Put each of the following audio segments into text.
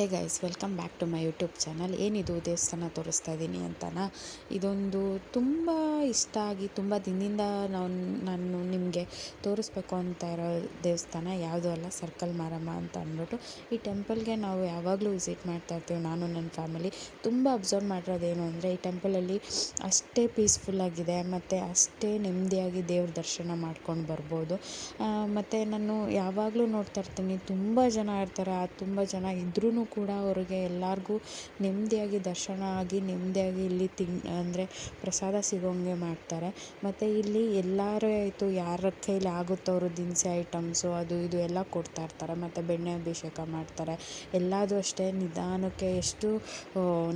Hey guys welcome back to my YouTube channel ಏನಿದು? ದೇವಸ್ಥಾನ ತೋರಿಸ್ತಾ ಇದ್ದೀನಿ ಅಂತನಾ? ಇದೊಂದು ತುಂಬ ಇಷ್ಟ ಆಗಿ, ತುಂಬ ದಿನದಿಂದ ನಾವು ನಾನು ನಿಮಗೆ ತೋರಿಸ್ಬೇಕು ಅಂತ ಇರೋ ದೇವಸ್ಥಾನ. ಯಾವುದೂ ಅಲ್ಲ, ಸರ್ಕಲ್ ಮಾರಮ್ಮ ಅಂತ ಅಂದ್ಬಿಟ್ಟು. ಈ ಟೆಂಪಲ್ಗೆ ನಾವು ಯಾವಾಗಲೂ ವಿಸಿಟ್ ಮಾಡ್ತಾ ಇರ್ತೀವಿ, ನಾನು ನನ್ನ ಫ್ಯಾಮಿಲಿ ತುಂಬ ಅಬ್ಸರ್ವ್ ಮಾಡಿರೋದೇನು ಅಂದರೆ, ಈ ಟೆಂಪಲಲ್ಲಿ ಅಷ್ಟೇ ಪೀಸ್ಫುಲ್ಲಾಗಿದೆ ಮತ್ತು ಅಷ್ಟೇ ನೆಮ್ಮದಿಯಾಗಿ ದೇವ್ರ ದರ್ಶನ ಮಾಡ್ಕೊಂಡು ಬರ್ಬೋದು. ಮತ್ತು ನಾನು ಯಾವಾಗಲೂ ನೋಡ್ತಾ ಇರ್ತೀನಿ, ತುಂಬ ಜನ ಇರ್ತಾರೆ, ಆ, ತುಂಬ ಜನ ಇದ್ರೂ ಕೂಡ ಅವ್ರಿಗೆ ಎಲ್ಲರಿಗೂ ನೆಮ್ಮದಿಯಾಗಿ ದರ್ಶನ ಆಗಿ ನೆಮ್ಮದಿಯಾಗಿ ಇಲ್ಲಿ ತಿನ್, ಅಂದರೆ ಪ್ರಸಾದ ಸಿಗೋಂಗೆ ಮಾಡ್ತಾರೆ. ಮತ್ತು ಇಲ್ಲಿ ಎಲ್ಲರೇ ಆಯಿತು ಯಾರ ಕೈಲಿ ಆಗುತ್ತೋ ಅವರು ದಿನಸಿ ಐಟಮ್ಸು ಅದು ಇದು ಎಲ್ಲ ಕೊಡ್ತಾ ಇರ್ತಾರೆ. ಮತ್ತು ಬೆಣ್ಣೆ ಅಭಿಷೇಕ ಮಾಡ್ತಾರೆ. ಎಲ್ಲದೂ ಅಷ್ಟೇ ನಿಧಾನಕ್ಕೆ ಎಷ್ಟು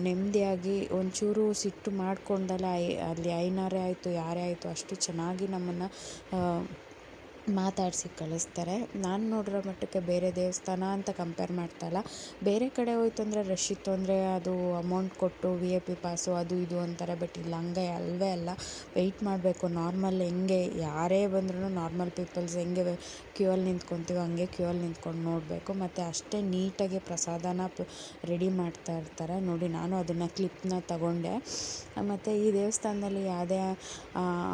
ನೆಮ್ಮದಿಯಾಗಿ ಒಂಚೂರು ಸಿಟ್ಟು ಮಾಡ್ಕೊಂಡಲ್ಲ ಅಲ್ಲಿ ಐನಾರೇ ಆಯಿತು, ಯಾರೇ ಆಯಿತು ಅಷ್ಟು ಚೆನ್ನಾಗಿ ನಮ್ಮನ್ನು ಮಾತಾಡಿಸಿ ಕಳಿಸ್ತಾರೆ. ನಾನು ನೋಡಿರೋ ಮಟ್ಟಕ್ಕೆ ಬೇರೆ ದೇವಸ್ಥಾನ ಅಂತ ಕಂಪೇರ್ ಮಾಡ್ತಾಯಿಲ್ಲ. ಬೇರೆ ಕಡೆ ಹೋಯ್ತು ಅಂದರೆ ರಶ್ ಇತ್ತು ಅಂದರೆ ಅದು ಅಮೌಂಟ್ ಕೊಟ್ಟು ವಿ ಐ ಪಿ ಪಾಸು ಅದು ಇದು ಅಂತಾರೆ. ಬಟ್ ಇಲ್ಲಿ ಹಂಗೆ ಅಲ್ಲವೇ ಅಲ್ಲ. ವೆಯ್ಟ್ ಮಾಡಬೇಕು. ನಾರ್ಮಲ್ ಹೆಂಗೆ, ಯಾರೇ ಬಂದ್ರೂ ನಾರ್ಮಲ್ ಪೀಪಲ್ಸ್ ಹೆಂಗೆ ಕ್ಯೂ ಅಲ್ಲಿ ನಿಂತ್ಕೊತೀವೋ ಹಂಗೆ ಕ್ಯೂ ಅಲ್ಲಿ ನಿಂತ್ಕೊಂಡು ನೋಡಬೇಕು. ಮತ್ತು ಅಷ್ಟೇ ನೀಟಾಗಿ ಪ್ರಸಾದನ ರೆಡಿ ಮಾಡ್ತಾ ಇರ್ತಾರೆ. ನೋಡಿ ನಾನು ಅದನ್ನು ಕ್ಲಿಪ್ನ ತಗೊಂಡೆ. ಮತ್ತು ಈ ದೇವಸ್ಥಾನದಲ್ಲಿ ಯಾವುದೇ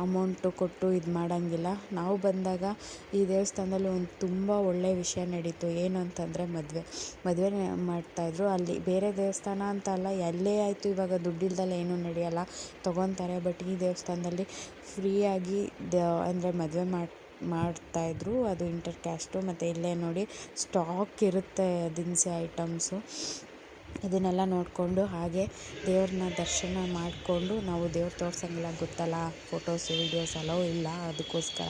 ಅಮೌಂಟು ಕೊಟ್ಟು ಇದು ಮಾಡೋಂಗಿಲ್ಲ. ನಾವು ಬಂದಾಗ ಈ ದೇವಸ್ಥಾನದಲ್ಲಿ ಒಂದು ತುಂಬ ಒಳ್ಳೆಯ ವಿಷಯ ನಡೀತು. ಏನು ಅಂತಂದರೆ ಮದುವೆ. ಮದುವೆ ಮಾಡ್ತಾಯಿದ್ರು ಅಲ್ಲಿ ಬೇರೆ ದೇವಸ್ಥಾನ ಅಂತ ಅಲ್ಲ ಎಲ್ಲೇ ಆಯಿತು. ಇವಾಗ ದುಡ್ಡಿಲ್ದಲೆ ಏನೂ ನಡೆಯಲ್ಲ. ತೊಗೊತಾರೆ. ಬಟ್ ಈ ದೇವಸ್ಥಾನದಲ್ಲಿ ಫ್ರೀಯಾಗಿ ದ, ಅಂದರೆ ಮದುವೆ ಮಾಡಿ ಮಾಡ್ತಾಯಿದ್ರು ಅದು ಇಂಟರ್ ಕ್ಯಾಸ್ಟು ಮತ್ತು ಇಲ್ಲೇ ನೋಡಿ, ಸ್ಟಾಕ್ ಇರುತ್ತೆ ದಿನಸಿ ಐಟಮ್ಸು. ಇದನ್ನೆಲ್ಲ ನೋಡಿಕೊಂಡು ಹಾಗೆ ದೇವ್ರನ್ನ ದರ್ಶನ ಮಾಡಿಕೊಂಡು ನಾವು ದೇವ್ರು ತೋರ್ಸೋಂಗಿಲ್ಲ, ಗೊತ್ತಲ್ಲ? ಫೋಟೋಸು ವೀಡಿಯೋಸ್ ಅಲೋ ಇಲ್ಲ, ಅದಕ್ಕೋಸ್ಕರ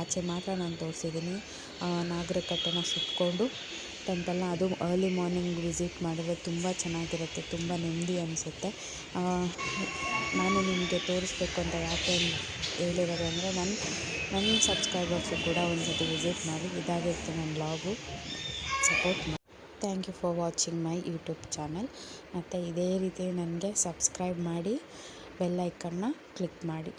ಆಚೆ ಮಾತ್ರ ನಾನು ತೋರಿಸಿದ್ದೀನಿ ನಾಗರಕಟ್ಟೆನ ಸುತ್ತಕೊಂಡು ಟೆಂಪಲ್ನ ಅದು ಅರ್ಲಿ ಮಾರ್ನಿಂಗ್ ವಿಸಿಟ್ ಮಾಡಿದ್ರೆ ತುಂಬ ಚೆನ್ನಾಗಿರುತ್ತೆ, ತುಂಬ ನೆಮ್ಮದಿ ಅನಿಸುತ್ತೆ. ನಾನು ನಿಮಗೆ ತೋರಿಸ್ಬೇಕು ಅಂತ ಯಾಕೆ ಹೇಳಿರೋದು ಅಂದರೆ ನನ್ನ ನನ್ನ ಸಬ್ಸ್ಕ್ರೈಬರ್ಸು ಕೂಡ ಒಂದು ಸತಿ ವಿಸಿಟ್ ಮಾಡಿ, ಇದಾಗಿರುತ್ತೆ ನನ್ನ ಬ್ಲಾಗು ಸಪೋರ್ಟ್ ಮಾಡಿ thank you for watching my YouTube channel ಮತ್ತು ಇದೇ ರೀತಿ ನನಗೆ ಸಬ್ಸ್ಕ್ರೈಬ್ ಮಾಡಿ ಬೆಲ್ಲೈಕನ್ನ ಕ್ಲಿಕ್ ಮಾಡಿ.